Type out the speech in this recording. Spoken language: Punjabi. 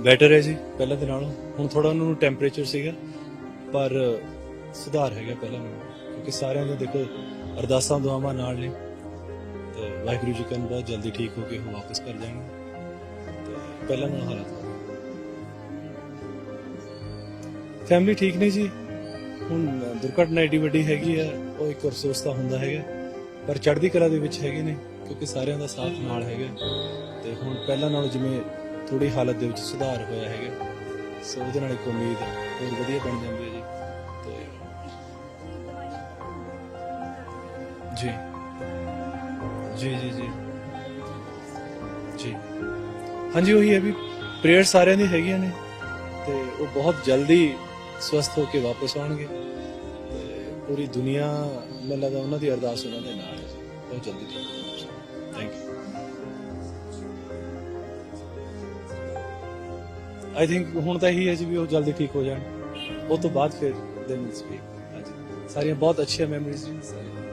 ਬੈਟਰ ਹੈ ਜੀ, ਪਹਿਲਾਂ ਦੇ ਨਾਲੋਂ। ਹੁਣ ਥੋੜਾ ਉਹਨਾਂ ਨੂੰ ਟੈਂਪਰੇਚਰ ਸੀਗਾ, ਪਰ ਸੁਧਾਰ ਹੈਗਾ ਪਹਿਲਾਂ ਨਾਲੋਂ, ਕਿਉਂਕਿ ਸਾਰਿਆਂ ਦੇ ਦੇਖੋ, ਅਰਦਾਸਾਂ, ਦੁਆਵਾਂ ਨਾਲ ਨੇ। ਤੇ ਵਾਹਿਗੁਰੂ ਜੀ ਕਰਨ ਬਹੁਤ ਜਲਦੀ ਠੀਕ ਹੋ ਕੇ ਉਹ ਵਾਪਸ ਕਰ ਜਾਣਗੇ ਤੇ ਪਹਿਲਾਂ ਨਾਲੋਂ ਹਾਲਾਤ ਫੈਮਿਲੀ ਠੀਕ ਨਹੀਂ ਜੀ? ਹੁਣ ਦੁਰਘਟਨਾ ਏਡੀ ਵੱਡੀ ਹੈਗੀ ਆ, ਉਹ ਇੱਕ ਅਫਸੋਸ ਤਾਂ ਹੁੰਦਾ ਹੈਗਾ, ਪਰ ਚੜ੍ਹਦੀ ਕਲਾ ਦੇ ਵਿੱਚ ਹੈਗੇ ਨੇ, ਕਿਉਂਕਿ ਸਾਰਿਆਂ ਦਾ ਸਾਥ ਨਾਲ ਹੈਗਾ। ਤੇ ਹੁਣ ਪਹਿਲਾਂ ਨਾਲੋਂ ਜਿਵੇਂ ਥੋੜੀ ਹਾਲਤ ਦੇ ਵਿੱਚ ਸੁਧਾਰ ਹੋਇਆ ਹੈਗਾ। ਸੋ ਉਹਦੇ ਨਾਲ ਇੱਕ ਉਮੀਦ ਹੋਰ ਵਧੀਆ ਬਣ ਜਾਂਦੀ ਹੈ ਜੀ। ਤੇ ਜੀ। ਜੀ ਜੀ ਜੀ। ਜੀ। ਹਾਂਜੀ, ਉਹੀ ਹੈ ਵੀ ਪ੍ਰੇਅਰ ਸਾਰਿਆਂ ਦੀ ਹੈਗੀਆਂ ਨੇ। ਤੇ ਉਹ ਬਹੁਤ ਜਲਦੀ ਸਵਸਥ ਹੋ ਕੇ ਵਾਪਸ ਆਉਣਗੇ। ਤੇ ਪੂਰੀ ਦੁਨੀਆ ਮੈਨੂੰ ਲੱਗਦਾ ਉਹਨਾਂ ਦੀ ਅਰਦਾਸ ਉਹਨਾਂ ਦੇ ਨਾਲ ਹੈ। ਜੀ। ਬਹੁਤ ਜਲਦੀ ਠੀਕ ਹੋਣਗੇ ਥੈਂਕ ਆਈ ਥਿੰਕ ਹੁਣ ਤਾਂ ਇਹੀ ਹੈ ਜੀ ਵੀ ਉਹ ਜਲਦੀ ਠੀਕ ਹੋ ਜਾਣ। ਉਹ ਤੋਂ ਬਾਅਦ ਫਿਰ ਦੈਨ ਸਪੀਕ ਹਾਂਜੀ। ਸਾਰੀਆਂ ਬਹੁਤ ਅੱਛੀਆਂ ਮੈਮਰੀਜ਼ ਜੀ, ਸਾਰੀਆਂ।